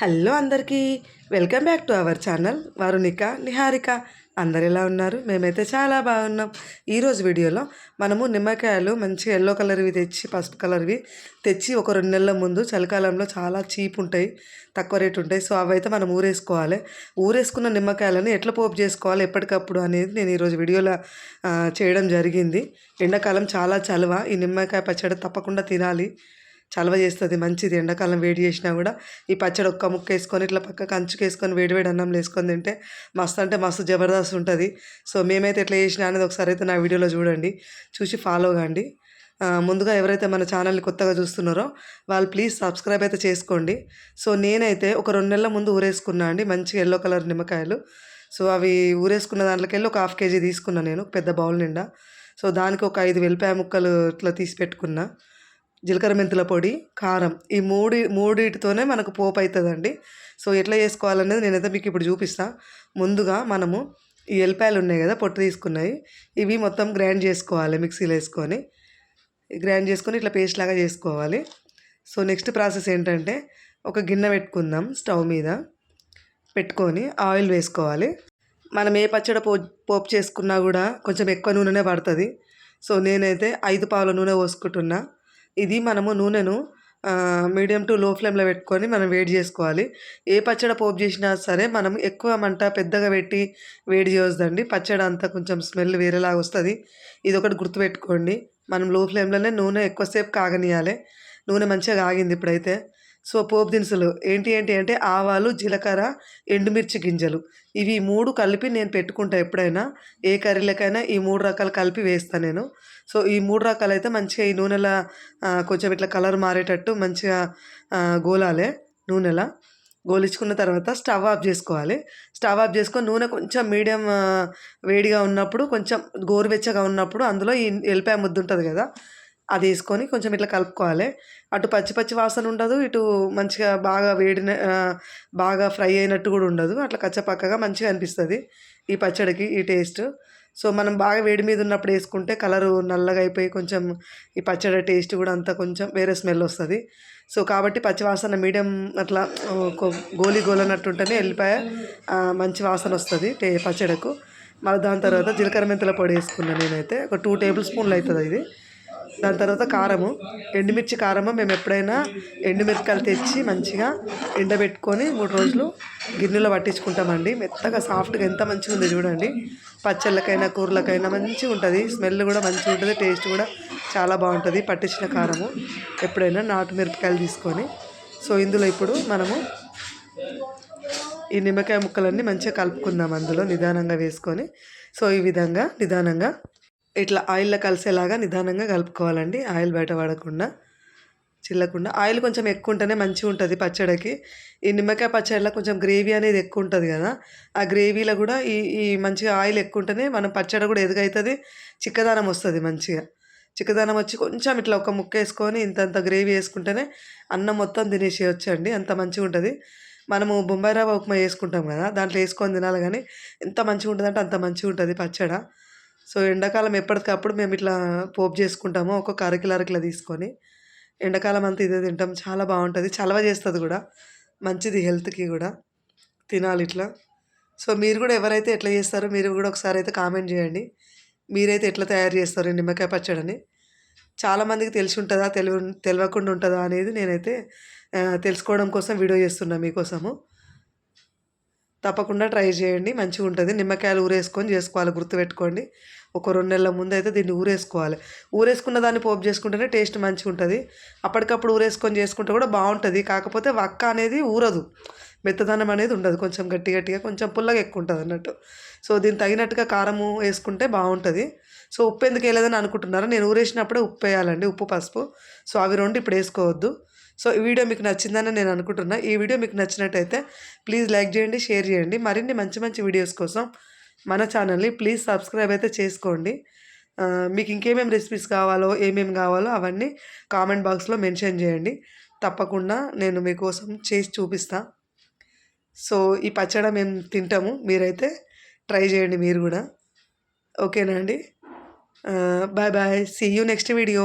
Hello అందరికీ. Welcome back to our channel Varunika Niharika. అందరు ఎలా ఉన్నారు? మేమైతే చాలా బాగున్నాం. ఈరోజు వీడియోలో మనము నిమ్మకాయలు మంచి ఎల్లో కలర్వి తెచ్చి పసుపు కలర్వి తెచ్చి ఒక రెండు నెలల ముందు చలికాలంలో చాలా చీప్ ఉంటాయి తక్కువ రేటు ఉంటాయి. సో అవైతే మనం ఊరేసుకోవాలి. ఊరేసుకున్న నిమ్మకాయలను ఎట్లా పోపు చేసుకోవాలి ఎప్పటికప్పుడు అనేది నేను ఈరోజు వీడియోలో చేయడం జరిగింది. ఎండాకాలం చాలా చలువ. ఈ నిమ్మకాయ పచ్చడి తప్పకుండా తినాలి. చలవ చేస్తుంది మంచిది. ఎండాకాలం వేడి చేసినా కూడా ఈ పచ్చడి ఒక్క ముక్క వేసుకొని ఇట్లా పక్క కంచుకు వేసుకొని వేడి వేడి అన్నం వేసుకొని తింటే మస్తు అంటే మస్తు జబర్దస్త్ ఉంటుంది. సో మేమైతే ఎట్లా చేసినా అనేది ఒకసారి అయితే నా వీడియోలో చూడండి. చూసి ఫాలో కాండి. ముందుగా ఎవరైతే మన ఛానల్ని కొత్తగా చూస్తున్నారో వాళ్ళు ప్లీజ్ సబ్స్క్రైబ్ అయితే చేసుకోండి. సో నేనైతే ఒక రెండు నెలల ముందు ఊరేసుకున్నా అండి. మంచి ఎల్లో కలర్ నిమ్మకాయలు. సో అవి ఊరేసుకున్న దాంట్లోకెళ్ళి ఒక హాఫ్ కేజీ తీసుకున్నా నేను పెద్ద బౌల్ నిండా. సో దానికి ఒక ఐదు వెల్లిపాయ ముక్కలు ఇట్లా తీసి పెట్టుకున్నా. జీలకర్ర మెంతుల పొడి కారం ఈ మూడి మూడిటితోనే మనకు పోపు అవుతుందండి సో ఎట్లా చేసుకోవాలనేది నేనైతే మీకు ఇప్పుడు చూపిస్తా. ముందుగా మనము ఈ ఎల్లిపాయలు ఉన్నాయి కదా పొట్టు తీసుకున్నాయి. ఇవి మొత్తం గ్రైండ్ చేసుకోవాలి మిక్సీలో వేసుకొని. గ్రైండ్ చేసుకొని ఇట్లా పేస్ట్ లాగా చేసుకోవాలి. సో నెక్స్ట్ ప్రాసెస్ ఏంటంటే ఒక గిన్నె పెట్టుకుందాం స్టవ్ మీద. పెట్టుకొని ఆయిల్ వేసుకోవాలి. మనం ఏ పచ్చడి పో పోపు చేసుకున్నా కూడా కొంచెం ఎక్కువ నూనెనే పడుతుంది. సో నేనైతే ఐదు పావుల నూనె పోసుకుంటున్నా. ఇది మనము నూనెను మీడియం టు లో ఫ్లేమ్లో పెట్టుకొని మనం వేడి చేసుకోవాలి. ఏ పచ్చడి పోపు చేసినా సరే మనం ఎక్కువ మంట పెద్దగా పెట్టి వేడి చేయొద్దండి. పచ్చడి అంతా కొంచెం స్మెల్ వేరేలాగా వస్తుంది. ఇది ఒకటి గుర్తుపెట్టుకోండి. మనం లో ఫ్లేమ్లోనే నూనె ఎక్కువసేపు కాగనియాలి. నూనె మంచిగా కాగింది ఇప్పుడైతే. సో పోపు దినుసులు. ఏంటి ఏంటి అంటే ఆవాలు జీలకర్ర ఎండుమిర్చి గింజలు. ఇవి మూడు కలిపి నేను పెట్టుకుంటా ఎప్పుడైనా. ఏ కర్రీలకైనా ఈ మూడు రకాలు కలిపి వేస్తాను నేను. సో ఈ మూడు రకాలు అయితే మంచిగా ఈ నూనెల కొంచెం ఇట్లా కలర్ మారేటట్టు మంచిగా గోలాలే గోలాలి నూనెల. గోలించుకున్న తర్వాత స్టవ్ ఆఫ్ చేసుకోవాలి. స్టవ్ ఆఫ్ చేసుకొని నూనె కొంచెం మీడియం వేడిగా ఉన్నప్పుడు కొంచెం గోరువెచ్చగా ఉన్నప్పుడు అందులో ఈ ఎల్లిపాయ ముద్దు ఉంటుంది కదా అది వేసుకొని కొంచెం ఇట్లా కలుపుకోవాలి. అటు పచ్చి పచ్చి వాసన ఉండదు ఇటు మంచిగా బాగా వేడిన బాగా ఫ్రై అయినట్టు కూడా ఉండదు. అట్లా కచ్చపక్కగా మంచిగా అనిపిస్తుంది ఈ పచ్చడికి ఈ టేస్ట్. సో మనం బాగా వేడి మీద ఉన్నప్పుడు వేసుకుంటే కలరు నల్లగా అయిపోయి కొంచెం ఈ పచ్చడి టేస్ట్ కూడా అంతా కొంచెం వేరే స్మెల్ వస్తుంది. సో కాబట్టి పచ్చి వాసన మీడియం అట్లా గోలి గోలనట్టు ఉంటేనే మంచి వాసన వస్తుంది టే పచ్చడకు. మళ్ళీ దాని తర్వాత జీలకర్ర మెంతుల పొడి వేసుకున్నాను నేనైతే. ఒక టూ టేబుల్ స్పూన్లు అవుతుంది ఇది దాని తర్వాత కారము. ఎండుమిర్చి కారము మేము ఎప్పుడైనా ఎండుమిరపకాయలు తెచ్చి మంచిగా ఎండబెట్టుకొని మూడు రోజులు గిన్నెలో పట్టించుకుంటామండి. మెత్తగా సాఫ్ట్గా ఎంత మంచిగా ఉంది చూడండి. పచ్చళ్ళకైనా కూరలకైనా మంచిగా ఉంటుంది. స్మెల్ కూడా మంచిగా ఉంటుంది. టేస్ట్ కూడా చాలా బాగుంటుంది. పట్టించిన కారము. ఎప్పుడైనా నాటు మిరపకాయలు తీసుకొని. సో ఇందులో ఇప్పుడు మనము ఈ నిమ్మకాయ ముక్కలన్నీ మంచిగా కలుపుకుందాం అందులో నిదానంగా వేసుకొని. సో ఈ విధంగా నిదానంగా ఇట్లా ఆయిల్లో కలిసేలాగా నిదానంగా కలుపుకోవాలండి. ఆయిల్ బయట పడకుండా చిల్లకుండా. ఆయిల్ కొంచెం ఎక్కువ ఉంటేనే మంచిగా ఉంటుంది పచ్చడికి. ఈ నిమ్మకాయ పచ్చడిలో కొంచెం గ్రేవీ అనేది ఎక్కువ ఉంటుంది కదా ఆ గ్రేవీలో కూడా ఈ ఈ మంచిగా ఆయిల్ ఎక్కువ ఉంటేనే మనం పచ్చడి కూడా ఎదుగవుతుంది చిక్కదనం వస్తుంది మంచిగా. చిక్కదనం వచ్చి కొంచెం ఇట్లా ఒక ముక్క వేసుకొని ఇంత అంత గ్రేవీ వేసుకుంటేనే అన్నం మొత్తం తినేసి వచ్చండి అంత మంచిగా ఉంటుంది. మనము బొంబాయి రవ్వ ఉప్మా వేసుకుంటాం కదా దాంట్లో వేసుకొని తినాలి కానీ ఎంత మంచిగా ఉంటుంది అంటే అంత మంచిగా ఉంటుంది పచ్చడి. సో ఎండాకాలం ఎప్పటికప్పుడు మేము ఇట్లా పోపు చేసుకుంటాము ఒక్కొక్క అరకిలో అరకిలో తీసుకొని. ఎండాకాలం అంతా ఇదే తింటాం చాలా బాగుంటుంది. చలవ చేస్తుంది కూడా మంచిది హెల్త్కి కూడా తినాలి ఇట్లా. సో మీరు కూడా ఎవరైతే ఎట్లా చేస్తారో మీరు కూడా ఒకసారి అయితే కామెంట్ చేయండి. మీరైతే ఎట్లా తయారు చేస్తారు నిమ్మకాయ పచ్చడిని? చాలామందికి తెలిసి ఉంటుందా తెలివి తెలియకుండా ఉంటుందా అనేది నేనైతే తెలుసుకోవడం కోసం వీడియో చేస్తున్నా మీకోసము. తప్పకుండా ట్రై చేయండి మంచిగా ఉంటుంది. నిమ్మకాయలు ఊరేసుకొని చేసుకోవాలి గుర్తుపెట్టుకోండి. ఒక రెండు నెలల ముందు అయితే దీన్ని ఊరేసుకోవాలి. ఊరేసుకున్న దాన్ని పోపు చేసుకుంటేనే టేస్ట్ మంచిగా ఉంటుంది. అప్పటికప్పుడు ఊరేసుకొని చేసుకుంటే కూడా బాగుంటుంది. కాకపోతే వక్క అనేది ఊరదు. మెత్తదనం అనేది ఉండదు. కొంచెం గట్టి గట్టిగా కొంచెం పుల్లగా ఎక్కువ ఉంటుంది అన్నట్టు. సో దీని తగినట్టుగా కారము వేసుకుంటే బాగుంటుంది. సో ఉప్పు ఎందుకు వేయలేదని అనుకుంటున్నారా? నేను ఊరేసినప్పుడే ఉప్పు వేయాలండి. ఉప్పు పసుపు. సో అవి రెండు ఇప్పుడు వేసుకోవద్దు. సో ఈ వీడియో మీకు నచ్చిందని నేను అనుకుంటున్నా. ఈ వీడియో మీకు నచ్చినట్టయితే ప్లీజ్ లైక్ చేయండి షేర్ చేయండి. మరిన్ని మంచి మంచి వీడియోస్ కోసం మన ఛానల్ని ప్లీజ్ సబ్స్క్రైబ్ అయితే చేసుకోండి. మీకు ఇంకేమేమి రెసిపీస్ కావాలో ఏమేమి కావాలో అవన్నీ కామెంట్ బాక్స్లో మెన్షన్ చేయండి. తప్పకుండా నేను మీకోసం చేసి చూపిస్తా. సో ఈ పచ్చడి మేము తింటాము. మీరైతే ట్రై చేయండి మీరు కూడా. ఓకేనా అండి? Bye bye see you next video